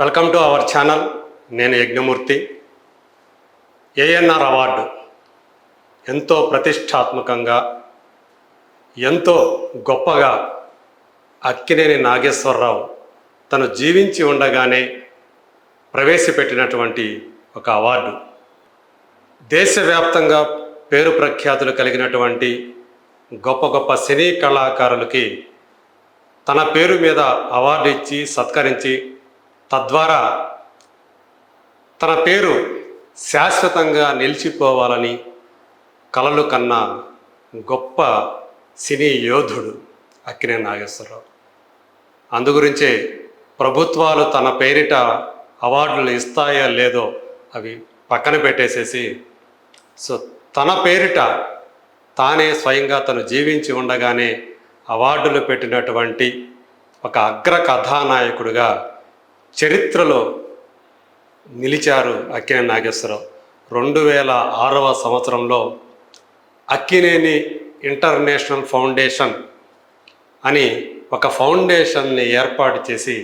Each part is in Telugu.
Welcome to our channel. నేను యజ్ఞమూర్తి. ఏఎన్ఆర్ అవార్డు ఎంతో ప్రతిష్టాత్మకంగా ఎంతో గొప్పగా అక్కినేని నాగేశ్వరరావు తను జీవించి ఉండగానే ప్రవేశపెట్టినటువంటి ఒక అవార్డు. దేశవ్యాప్తంగా పేరు ప్రఖ్యాతులు కలిగినటువంటి గొప్ప గొప్ప సినీ కళాకారులకి తన పేరు మీద అవార్డు ఇచ్చి సత్కరించి తద్వారా తన పేరు శాశ్వతంగా నిలిచిపోవాలని కలలు కన్న గొప్ప సినీ యోధుడు అక్కినే నాగేశ్వరరావు. అందుగురించే ప్రభుత్వాలు తన పేరిట అవార్డులు ఇస్తాయో లేదో అవి పక్కన పెట్టేసేసి సో తన పేరిట తానే స్వయంగా తను జీవించి ఉండగానే అవార్డులు పెట్టినటువంటి ఒక అగ్ర కథానాయకుడిగా చరిత్రలో నిలిచారు అక్కినేని నాగేశ్వరరావు. రెండు వేల ఆరవ సంవత్సరంలో అక్కినేని ఇంటర్నేషనల్ ఫౌండేషన్ అని ఒక ఫౌండేషన్ని ఏర్పాటు చేసి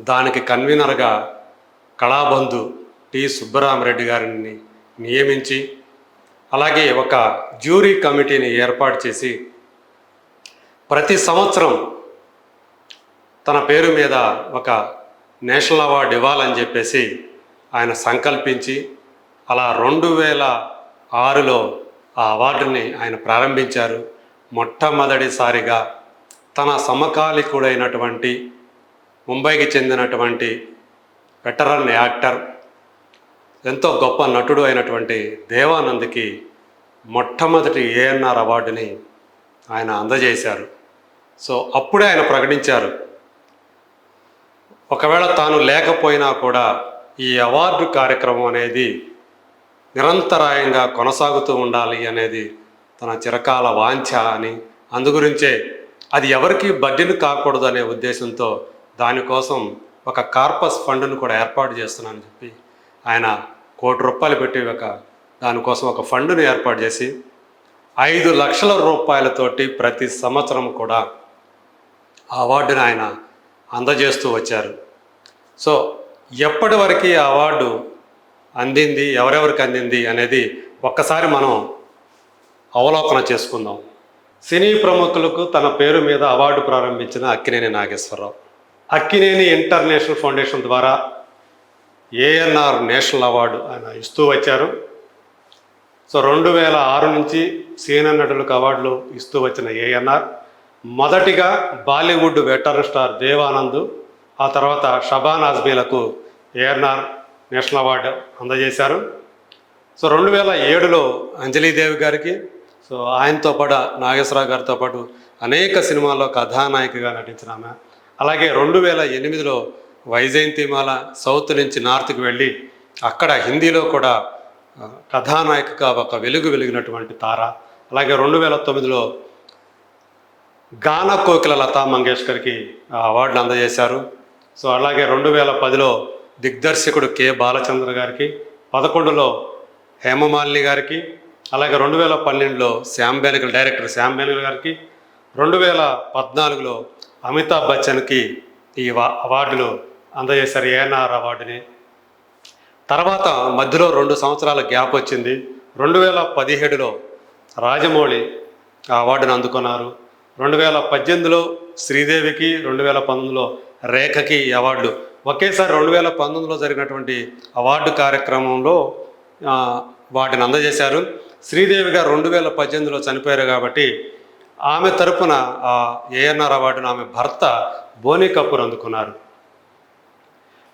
దానికి కన్వీనర్గా కళాబంధు టి సుబ్బరామరెడ్డి గారిని నియమించి అలాగే ఒక జ్యూరీ కమిటీని ఏర్పాటు చేసి ప్రతి సంవత్సరం తన పేరు మీద ఒక నేషనల్ అవార్డు ఇవ్వాలని చెప్పేసి ఆయన సంకల్పించి అలా రెండు వేల ఆరులో ఆ అవార్డుని ఆయన ప్రారంభించారు. మొట్టమొదటిసారిగా తన సమకాలికుడైనటువంటి ముంబైకి చెందినటువంటి వెటరన్ యాక్టర్ ఎంతో గొప్ప నటుడు అయినటువంటి దేవానంద్కి మొట్టమొదటి ఏఎన్ఆర్ అవార్డుని ఆయన అందజేశారు. సో అప్పుడే ఆయన ప్రకటించారు. ఒకవేళ తాను లేకపోయినా కూడా ఈ అవార్డు కార్యక్రమం అనేది నిరంతరాయంగా కొనసాగుతూ ఉండాలి అనేది తన చిరకాల వాంఛ అని అందుగురించే అది ఎవరికి బడ్జెట్ కాకూడదు అనే ఉద్దేశంతో దానికోసం ఒక కార్పస్ ఫండ్ను కూడా ఏర్పాటు చేస్తున్నానని చెప్పి ఆయన కోటి రూపాయలు పెట్టి ఒక దానికోసం ఒక ఫండ్ను ఏర్పాటు చేసి ఐదు లక్షల రూపాయలతోటి ప్రతి సంవత్సరం కూడా ఆ అవార్డుని ఆయన అందజేస్తూ వచ్చారు. సో ఎప్పటి వరకు ఈ అవార్డు అందింది ఎవరెవరికి అందింది అనేది ఒక్కసారి మనం అవలోకన చేసుకుందాం. సినీ ప్రముఖులకు తన పేరు మీద అవార్డు ప్రారంభించిన అక్కినేని నాగేశ్వరరావు. అక్కినేని ఇంటర్నేషనల్ ఫౌండేషన్ ద్వారా ఏఎన్ఆర్ నేషనల్ అవార్డు ఆయన ఇస్తూ వచ్చారు. సో రెండు వేల ఆరు నుంచి సీనియర్ నటులకు అవార్డులు ఇస్తూ వచ్చిన ఏఎన్ఆర్ మొదటిగా బాలీవుడ్ వెటర్ స్టార్ దేవానంద్ ఆ తర్వాత షబాన్ ఆజ్మీలకు ఏఎన్ఆర్ నేషనల్ అవార్డు అందజేశారు. సో రెండు వేల ఏడులో అంజలీదేవి గారికి సో ఆయనతో పాటు నాగేశ్వరరావు గారితో పాటు అనేక సినిమాల్లో కథానాయికగా నటించిన ఆమె. అలాగే రెండు వేల ఎనిమిదిలో వైజయంతిమాల సౌత్ నుంచి నార్త్కి వెళ్ళి అక్కడ హిందీలో కూడా కథానాయికగా ఒక వెలుగు వెలిగినటువంటి తార. అలాగే రెండు వేల తొమ్మిదిలో గాన కోకిల లతా మంగేష్కర్కి ఆ అవార్డులు అందజేశారు. సో అలాగే రెండు వేల పదిలో దిగ్దర్శకుడు కె బాలచంద్ర గారికి పదకొండులో హేమమాలిని గారికి అలాగే రెండు వేల పన్నెండులో శ్యామ్ బెనగల్ డైరెక్టర్ శ్యామ్ బెనగల్ గారికి రెండు వేల పద్నాలుగులో అమితాబ్ బచ్చన్కి ఈ అవార్డులు అందజేశారు. ఏఎన్ఆర్ అవార్డుని. తర్వాత మధ్యలో రెండు సంవత్సరాల గ్యాప్ వచ్చింది. రెండు వేల పదిహేడులో రాజమౌళి ఆ అవార్డును అందుకున్నారు. రెండు వేల పద్దెనిమిదిలో శ్రీదేవికి రెండు వేల పంతొమ్మిదిలో రేఖకి అవార్డు ఒకేసారి రెండు వేల పంతొమ్మిదిలో జరిగినటువంటి అవార్డు కార్యక్రమంలో వాటిని అందజేశారు. శ్రీదేవి గారు రెండు వేల పద్దెనిమిదిలో చనిపోయారు కాబట్టి ఆమె తరపున ఆ ఏఎన్ఆర్ అవార్డును ఆమె భర్త బోనీ కపూర్ అందుకున్నారు.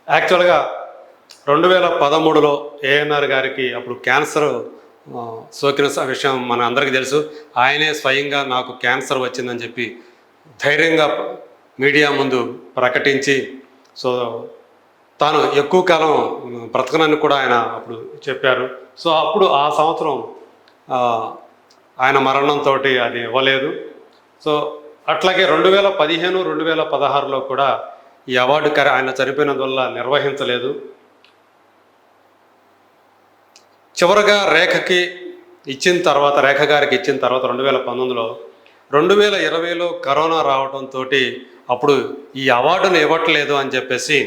యాక్చువల్గా రెండు వేల పదమూడులో ఏఎన్ఆర్ గారికి అప్పుడు క్యాన్సర్ సోకిన స- విషయం మన అందరికీ తెలుసు. ఆయనే స్వయంగా నాకు క్యాన్సర్ వచ్చిందని చెప్పి ధైర్యంగా మీడియా ముందు ప్రకటించి సో తాను ఎక్కువ కాలం బ్రతకనని కూడా ఆయన అప్పుడు చెప్పారు. సో అప్పుడు ఆ సంవత్సరం ఆయన మరణంతో అది ఇవ్వలేదు. సో అట్లాగే రెండు వేల పదిహేను రెండు వేల పదహారులో కూడా ఈ అవార్డు ఆయన చనిపోయినందువల్ల నిర్వహించలేదు. చివరగా రేఖకి ఇచ్చిన తర్వాత రేఖ గారికి ఇచ్చిన తర్వాత రెండు వేల పంతొమ్మిదిలో రెండు వేల ఇరవైలో కరోనా రావడంతో అప్పుడు ఈ అవార్డును ఇవ్వట్లేదు అని చెప్పేసి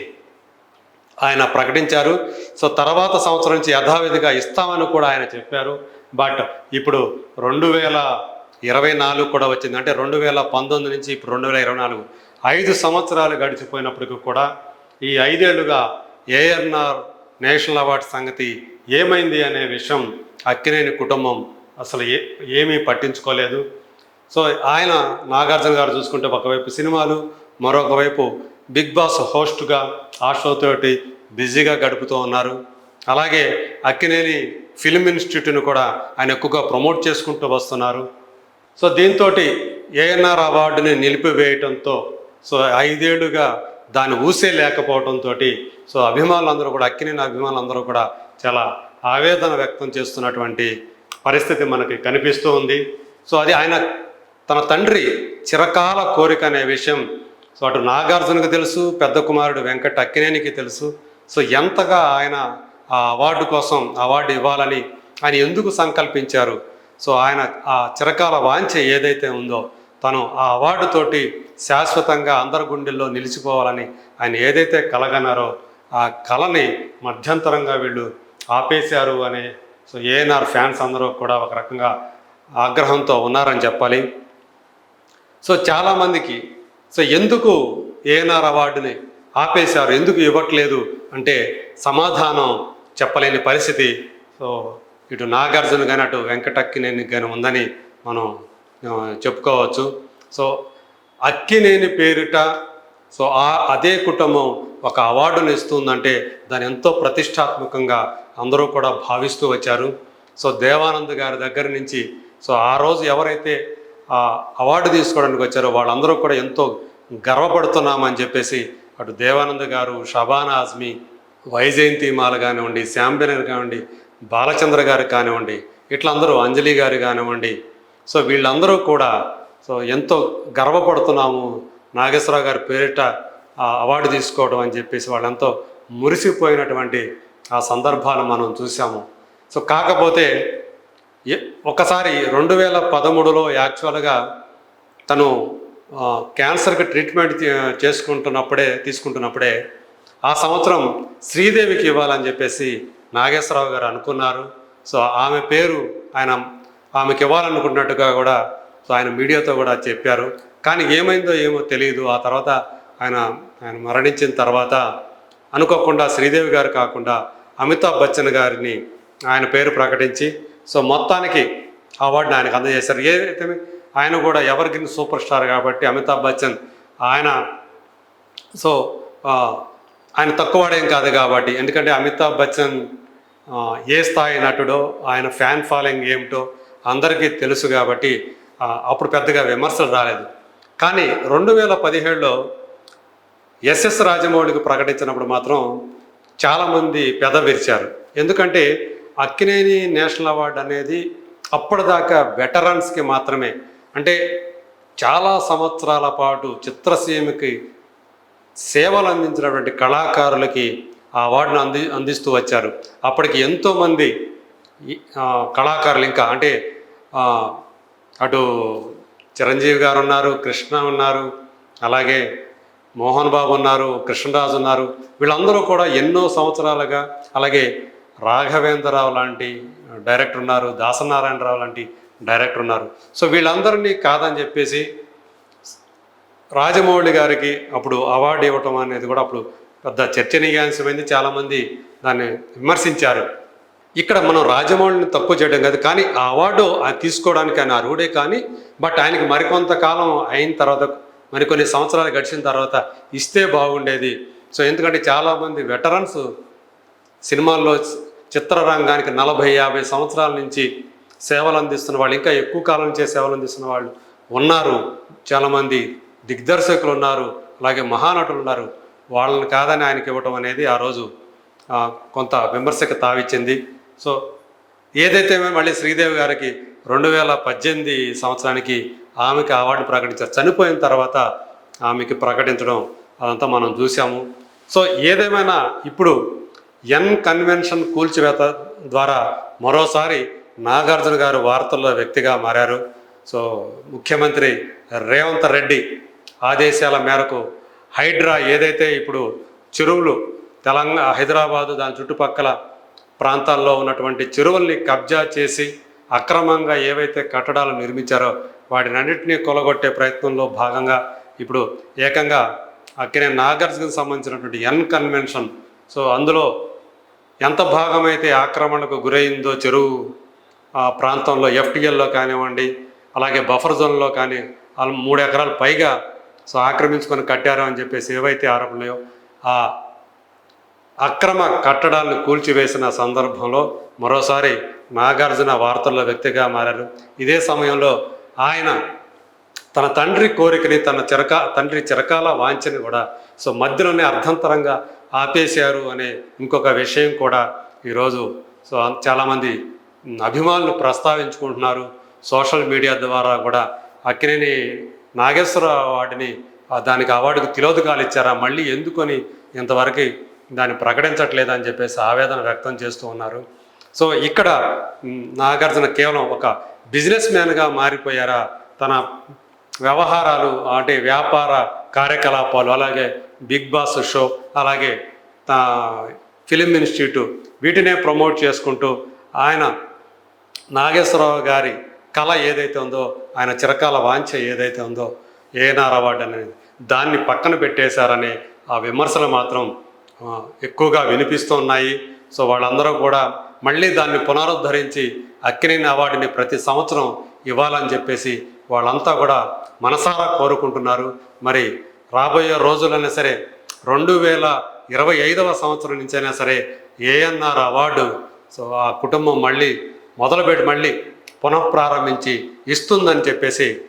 ఆయన ప్రకటించారు. సో తర్వాత సంవత్సరం నుంచి యథావిధిగా ఇస్తామని కూడా ఆయన చెప్పారు. బట్ ఇప్పుడు రెండు వేల ఇరవై నాలుగు కూడా వచ్చింది. అంటే రెండు వేల పంతొమ్మిది నుంచి ఇప్పుడు రెండు వేల ఇరవై నాలుగు. ఐదు సంవత్సరాలు గడిచిపోయినప్పటికీ కూడా ఈ ఐదేళ్ళుగా ఏఎన్ఆర్ నేషనల్ అవార్డు సంగతి ఏమైంది అనే విషయం అక్కినేని కుటుంబం అసలు ఏ ఏమీ పట్టించుకోలేదు. సో ఆయన నాగార్జున గారు చూసుకుంటే ఒకవైపు సినిమాలు మరొక వైపు బిగ్ బాస్ హోస్ట్గా ఆ షో తోటి బిజీగా గడుపుతూ ఉన్నారు. అలాగే అక్కినేని ఫిల్మ్ ఇన్స్టిట్యూట్ను కూడా ఆయన ఎక్కువగా ప్రమోట్ చేసుకుంటూ వస్తున్నారు. సో దీంతో ఏఎన్ఆర్ అవార్డుని నిలిపివేయటంతో సో ఐదేళ్ళుగా దాని ఊసే లేకపోవడంతో సో అభిమానులందరూ కూడా అక్కినేని అభిమానులందరూ కూడా చాలా ఆవేదన వ్యక్తం చేస్తున్నటువంటి పరిస్థితి మనకి కనిపిస్తూ ఉంది. సో అది ఆయన తన తండ్రి చిరకాల కోరిక అనే విషయం. సో అటు నాగార్జునకు తెలుసు పెద్ద కుమారుడు వెంకట అక్కినేనికి తెలుసు. సో ఎంతగా ఆయన ఆ అవార్డు కోసం అవార్డు ఇవ్వాలని ఆయన ఎందుకు సంకల్పించారు? సో ఆయన ఆ చిరకాల వాంఛ ఏదైతే ఉందో తను ఆ అవార్డుతోటి శాశ్వతంగా అందరి గుండెల్లో నిలిచిపోవాలని ఆయన ఏదైతే కలగన్నారో ఆ కళని మధ్యంతరంగా వీళ్ళు ఆపేశారు అని. సో ఏఎన్ఆర్ ఫ్యాన్స్ అందరూ కూడా ఒక రకంగా ఆగ్రహంతో ఉన్నారని చెప్పాలి. సో చాలామందికి సో ఎందుకు ఏఎన్ఆర్ అవార్డుని ఆపేశారు? ఎందుకు ఇవ్వట్లేదు? అంటే సమాధానం చెప్పలేని పరిస్థితి. సో ఇటు నాగార్జున కానీ అటు వెంకటక్కినేని కానీ ఉందని మనం చెప్పుకోవచ్చు. సో అక్కినేని పేరిట సో ఆ అదే కుటుంబం ఒక అవార్డును ఇస్తుందంటే దాని ఎంతో ప్రతిష్టాత్మకంగా అందరూ కూడా భావిస్తూ వచ్చారు. సో దేవానంద్ గారి దగ్గర నుంచి సో ఆ రోజు ఎవరైతే ఆ అవార్డు తీసుకోవడానికి వచ్చారో వాళ్ళందరూ కూడా ఎంతో గర్వపడుతున్నామని చెప్పేసి అటు దేవానంద్ గారు షబానా ఆజ్మీ వైజయంతి మాల కానివ్వండి శాంబినర్ కానివ్వండి బాలచంద్ర గారు కానివ్వండి ఇట్లా అందరూ అంజలి గారు కానివ్వండి. సో వీళ్ళందరూ కూడా సో ఎంతో గర్వపడుతున్నాము. నాగేశ్వరరావు గారి పేరిట అవార్డు తీసుకోవడం అని చెప్పేసి వాళ్ళంతో మురిసిపోయినటువంటి ఆ సందర్భాలు మనం చూసాము సో కాకపోతే ఒకసారి రెండు వేల పదమూడులో యాక్చువల్గా తను క్యాన్సర్కి ట్రీట్మెంట్ చేసుకుంటున్నప్పుడే తీసుకుంటున్నప్పుడే ఆ సంవత్సరం శ్రీదేవికి ఇవ్వాలని చెప్పేసి నాగేశ్వరరావు గారు అనుకున్నారు. సో ఆమె పేరు ఆయన ఆమెకి ఇవ్వాలనుకున్నట్టుగా కూడా సో ఆయన మీడియాతో కూడా చెప్పారు. కానీ ఏమైందో ఏమో తెలియదు ఆ తర్వాత ఆయన ఆయన మరణించిన తర్వాత అనుకోకుండా శ్రీదేవి గారు కాకుండా అమితాబ్ బచ్చన్ గారిని ఆయన పేరు ప్రకటించి సో మొత్తానికి అవార్డుని ఆయనకు అందజేశారు. ఏదైతే ఆయన కూడా ఎవర్ గ్రీన్ సూపర్ స్టార్ కాబట్టి అమితాబ్ బచ్చన్ ఆయన సో ఆయన తక్కువడేం కాదు కాబట్టి ఎందుకంటే అమితాబ్ బచ్చన్ ఏ స్థాయి నటుడో ఆయన ఫ్యాన్ ఫాలోయింగ్ ఏమిటో అందరికీ తెలుసు కాబట్టి అప్పుడు పెద్దగా విమర్శలు రాలేదు. కానీ రెండు వేల పదిహేడులో ఎస్ఎస్ రాజమౌళికి ప్రకటించినప్పుడు మాత్రం చాలామంది పెద విరిచారు. ఎందుకంటే అక్కినేని నేషనల్ అవార్డు అనేది అప్పటిదాకా వెటరన్స్కి మాత్రమే. అంటే చాలా సంవత్సరాల పాటు చిత్రసీమకి సేవలు అందించినటువంటి కళాకారులకి ఆ అవార్డును అంది అందిస్తూ వచ్చారు. అప్పటికి ఎంతోమంది కళాకారులు ఇంకా అంటే అటు చిరంజీవి గారు ఉన్నారు కృష్ణ ఉన్నారు అలాగే మోహన్ బాబు ఉన్నారు కృష్ణరాజు ఉన్నారు. వీళ్ళందరూ కూడా ఎన్నో సంవత్సరాలుగా అలాగే రాఘవేంద్రరావు లాంటి డైరెక్టర్ ఉన్నారు దాసనారాయణరావు లాంటి డైరెక్టర్ ఉన్నారు. సో వీళ్ళందరినీ కాదని చెప్పేసి రాజమౌళి గారికి అప్పుడు అవార్డు ఇవ్వటం అనేది కూడా అప్పుడు పెద్ద చర్చనీయాంశమైంది. చాలామంది దాన్ని విమర్శించారు. ఇక్కడ మనం రాజమౌళిని తక్కువ చేయడం కాదు కానీ ఆ అవార్డు ఆయన తీసుకోవడానికి ఆయన అర్హుడే కానీ బట్ ఆయనకి మరికొంతకాలం అయిన తర్వాత మరికొన్ని సంవత్సరాలు గడిచిన తర్వాత ఇస్తే బాగుండేది. సో ఎందుకంటే చాలామంది వెటరన్స్ సినిమాల్లో చిత్రరంగానికి నలభై యాభై సంవత్సరాల నుంచి సేవలు అందిస్తున్న వాళ్ళు ఇంకా ఎక్కువ కాలం నుంచే సేవలు అందిస్తున్న వాళ్ళు ఉన్నారు. చాలామంది దిగ్దర్శకులు ఉన్నారు అలాగే మహానటులు ఉన్నారు. వాళ్ళని కాదని ఆయనకి ఇవ్వటం అనేది ఆ రోజు కొంత విమర్శకు తావిచ్చింది. సో ఏదైతే మళ్ళీ శ్రీదేవి గారికి రెండు వేల పద్దెనిమిది సంవత్సరానికి ఆమెకి అవార్డు ప్రకటించారు. చనిపోయిన తర్వాత ఆమెకి ప్రకటించడం అదంతా మనం చూసాము సో ఏదేమైనా ఇప్పుడు ఎన్ కన్వెన్షన్ కూల్చివేత ద్వారా మరోసారి నాగార్జున గారు వార్తల్లో వ్యక్తిగా మారారు. సో ముఖ్యమంత్రి రేవంత్ రెడ్డి ఆదేశాల మేరకు హైడ్రా ఏదైతే ఇప్పుడు చెరువులు తెలంగాణ హైదరాబాదు దాని చుట్టుపక్కల ప్రాంతాల్లో ఉన్నటువంటి చెరువుల్ని కబ్జా చేసి అక్రమంగా ఏవైతే కట్టడాలు నిర్మించారో వాటినన్నింటినీ కొలగొట్టే ప్రయత్నంలో భాగంగా ఇప్పుడు ఏకంగా అక్కినే నాగార్జునకు సంబంధించినటువంటి ఎన్ కన్వెన్షన్ సో అందులో ఎంత భాగమైతే ఆక్రమణకు గురైందో చెరువు ఆ ప్రాంతంలో ఎఫ్టిఎల్లో కానివ్వండి అలాగే బఫర్ జోన్లో కానీ వాళ్ళు మూడు ఎకరాలు పైగా సో ఆక్రమించుకొని కట్టారు అని చెప్పేసి ఏవైతే ఆరోపణలు ఆ అక్రమ కట్టడాలను కూల్చివేసిన సందర్భంలో మరోసారి నాగార్జున వార్తల్లో వ్యక్తిగా మారారు. ఇదే సమయంలో ఆయన తన తండ్రి కోరికని తన చిరక తండ్రి చిరకాల వాంఛని కూడా సో మధ్యలోనే అర్థంతరంగా ఆపేశారు అనే ఇంకొక విషయం కూడా ఈరోజు సో చాలామంది అభిమానులు ప్రస్తావించుకుంటున్నారు. సోషల్ మీడియా ద్వారా కూడా అక్కినేని నాగేశ్వర అవార్డుని దానికి అవార్డుకు తిలోదకాలు ఇచ్చారా మళ్ళీ ఎందుకని ఇంతవరకు దాన్ని ప్రకటించట్లేదని చెప్పేసి ఆవేదన వ్యక్తం చేస్తూ ఉన్నారు. సో ఇక్కడ నాగార్జున కేవలం ఒక బిజినెస్ మ్యాన్గా మారిపోయారా? తన వ్యవహారాలు అంటే వ్యాపార కార్యకలాపాలు అలాగే బిగ్ బాస్ షో అలాగే ఫిలిం ఇన్స్టిట్యూట్ వీటినే ప్రమోట్ చేసుకుంటూ ఆయన నాగేశ్వరరావు గారి కళ ఏదైతే ఉందో ఆయన చిరకాల వాంఛ ఏదైతే ఉందో ఏఎన్ఆర్ అవార్డు అనేది దాన్ని పక్కన పెట్టేశారనే ఆ విమర్శలు మాత్రం ఎక్కువగా వినిపిస్తూ ఉన్నాయి. సో వాళ్ళందరూ కూడా మళ్ళీ దాన్ని పునరుద్ధరించి అక్కినేని అవార్డుని ప్రతి సంవత్సరం ఇవ్వాలని చెప్పేసి వాళ్ళంతా కూడా మనసారా కోరుకుంటున్నారు. మరి రాబోయే రోజులైనా సరే రెండు వేల ఇరవై ఐదవ సంవత్సరం నుంచైనా సరే ఏఎన్ఆర్ అవార్డు సో ఆ కుటుంబం మళ్ళీ మొదలుపెట్టి మళ్ళీ పునఃప్రారంభించి ఇస్తుందని చెప్పేసి